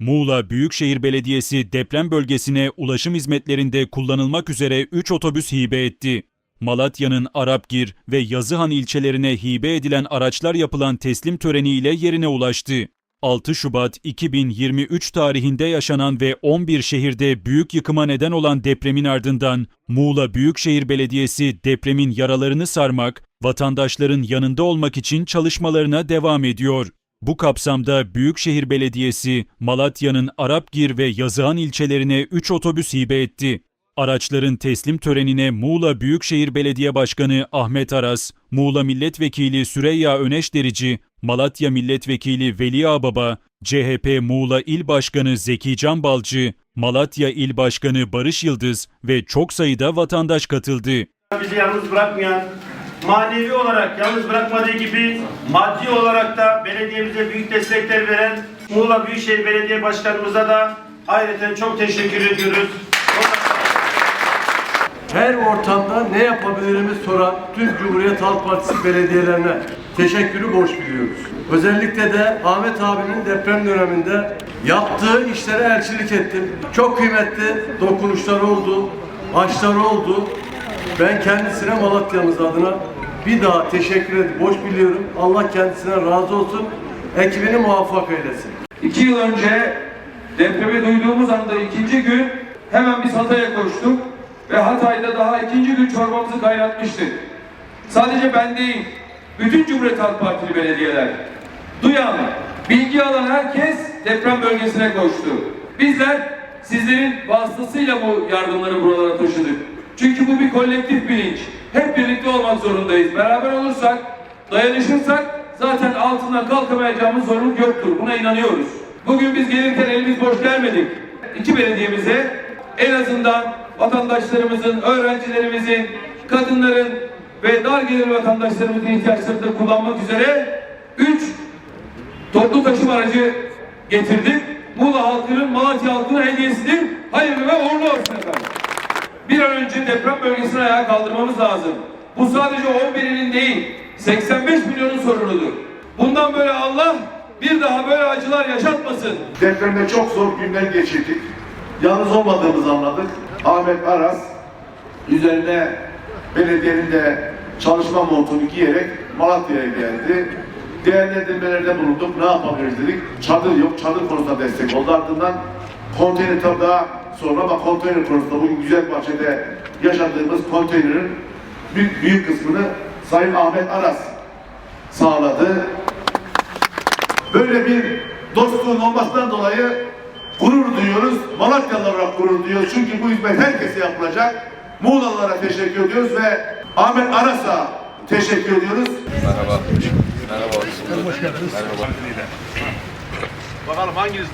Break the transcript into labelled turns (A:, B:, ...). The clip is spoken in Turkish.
A: Muğla Büyükşehir Belediyesi deprem bölgesine ulaşım hizmetlerinde kullanılmak üzere 3 otobüs hibe etti. Malatya'nın Arapgir ve Yazıhan ilçelerine hibe edilen araçlar yapılan teslim töreniyle yerine ulaştı. 6 Şubat 2023 tarihinde yaşanan ve 11 şehirde büyük yıkıma neden olan depremin ardından Muğla Büyükşehir Belediyesi depremin yaralarını sarmak, vatandaşların yanında olmak için çalışmalarına devam ediyor. Bu kapsamda Büyükşehir Belediyesi Malatya'nın Arapgir ve Yazıhan ilçelerine 3 otobüs hibe etti. Araçların teslim törenine Muğla Büyükşehir Belediye Başkanı Ahmet Aras, Muğla Milletvekili Süreyya Öneşderici, Malatya Milletvekili Veli Ağbaba, CHP Muğla İl Başkanı Zeki Can Balcı, Malatya İl Başkanı Barış Yıldız ve çok sayıda vatandaş katıldı.
B: bizi yalnız bırakmayan, manevi olarak yalnız bırakmadığı gibi maddi olarak da belediyemize büyük destekler veren Muğla Büyükşehir Belediye Başkanımıza da ayrıca çok teşekkür ediyoruz.
C: her ortamda ne yapabilirimi soran tüm Cumhuriyet Halk Partisi belediyelerine teşekkürü borç biliyoruz. Özellikle de Ahmet abinin deprem döneminde yaptığı işlere elçilik ettim. Çok kıymetli dokunuşları oldu, açları oldu. Ben kendisine Malatya'mız adına bir daha teşekkür edip borç biliyorum. Allah kendisine razı olsun. Ekibini muvaffak eylesin.
D: İki yıl önce depremi duyduğumuz anda ikinci gün hemen biz Hatay'a koştuk ve Hatay'da daha ikinci gün çorbamızı kaynatmıştık. Sadece ben değil, bütün Cumhuriyet Halk Partili belediyeler, duyan, bilgi alan herkes deprem bölgesine koştu. Bizler sizlerin vasıtasıyla bu yardımları buralara taşıdık. Çünkü bu bir kolektif bilinç. Hep birlikte olmak zorundayız. Beraber olursak, dayanışırsak zaten altından kalkamayacağımız zorluk yoktur. Buna inanıyoruz. Bugün biz gelirken elimiz boş gelmedik. İki belediyemize en azından vatandaşlarımızın, öğrencilerimizin, kadınların ve dar gelir vatandaşlarımızın ihtiyaçlarını kullanmak üzere üç toplu taşıma aracı getirdik. Muğla halkının, Malatya halkının hediyesidir. Hayırlı ve uğurlu olsun efendim. Bir an önce deprem bölgesini ayağa kaldırmamız lazım. Bu sadece 11'inin değil, 85 milyonun sorunudur. Bundan böyle Allah bir daha böyle acılar yaşatmasın.
E: Depremde çok zor günler geçirdik. Yalnız olmadığımızı anladık. Ahmet Aras üzerine belediyenin de çalışma montunu giyerek Malatya'ya geldi. Değerlendirmelerde bulunduk. Ne yapabiliriz dedik. Çadır yok. Çadır konusunda destek oldu. Ardından konteyner daha sonra ama konteyner konusunda bugün güzel bahçede yaşadığımız konteynerin büyük, büyük kısmını Sayın Ahmet Aras sağladı. Böyle bir dostluğun olmasından dolayı gurur duyuyoruz. Malatyalılar olarak gurur duyuyoruz. Çünkü bu hizmet herkese yapılacak. Muğlalılara teşekkür ediyoruz ve Ahmet Aras'a teşekkür ediyoruz.
F: Merhaba. Merhaba. Hoş geldiniz. Merhaba.
E: Bakalım hanginiz